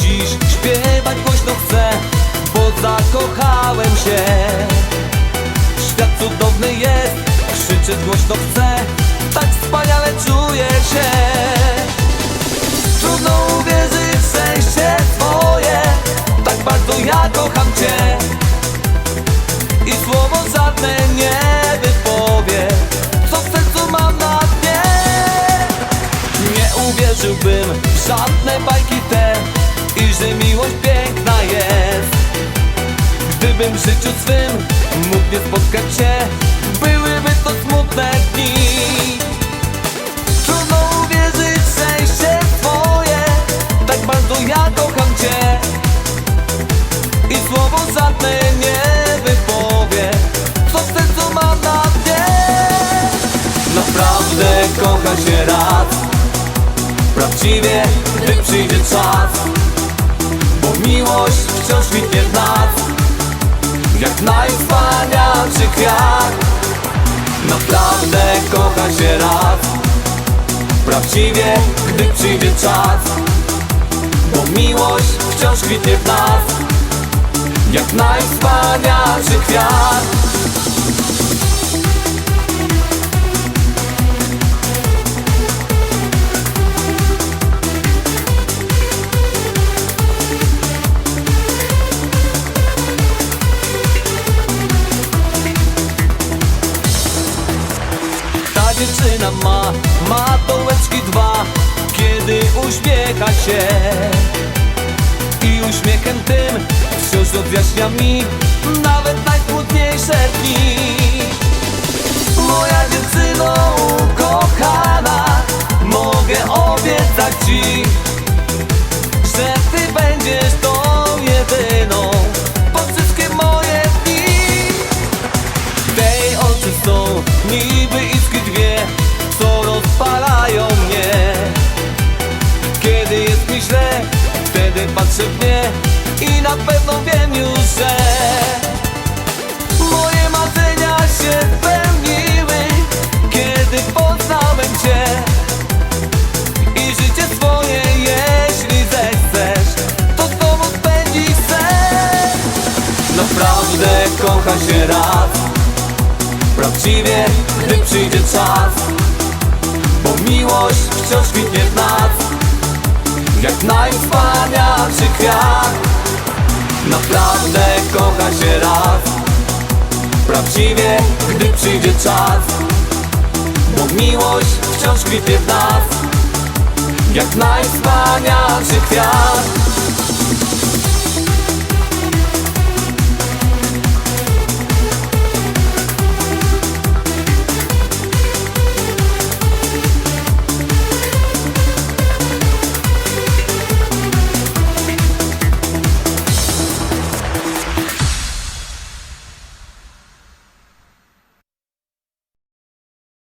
dziś śpiewać głośno chcę Bo zakochałem się. Świat cudowny jest, krzyczeć głośno chcę Tak wspaniale czuję się. Trudno uwierzyć w szczęście twoje Tak bardzo ja kocham cię. I słowo żadne nie wypowie Co w sercu mam na dnie. Nie uwierzyłbym w żadne bajki te że miłość piękna jest. Gdybym w życiu swym mógł nie spotkać się Byłyby to smutne dni. Trudno uwierzyć w szczęście twoje Tak bardzo ja kocham cię. I słowo żadne nie wypowie Co w sercu mam na dnie Naprawdę kocha się raz Prawdziwie, gdy przyjdzie czas miłość wciąż kwitnie w nas Jak najwspanialszy kwiat. Naprawdę kocha się raz Prawdziwie, gdy przyjdzie czas. Bo miłość wciąż kwitnie w nas. Jak najwspanialszy kwiat dziewczyna ma, ma dołeczki dwa Kiedy uśmiecha się. I uśmiechem tym wciąż odjaśnia mi Nawet najsmutniejsze dni. Moja dziewczyno ukochana Mogę obiecać ci Że ty będziesz tą jedyną niby na pewno wiem już, że Moje marzenia się spełniły Kiedy poznałem Cię. I życie swoje jeśli zechcesz To z tobą spędzić chcę Naprawdę kocha się raz. Prawdziwie, gdy przyjdzie czas. Bo miłość wciąż kwitnie w nas. Jak najwspanialszy kwiat Naprawdę kocha się raz. Prawdziwie, gdy przyjdzie czas. Bo miłość wciąż kwitnie w nas. Jak najwspanialszy kwiat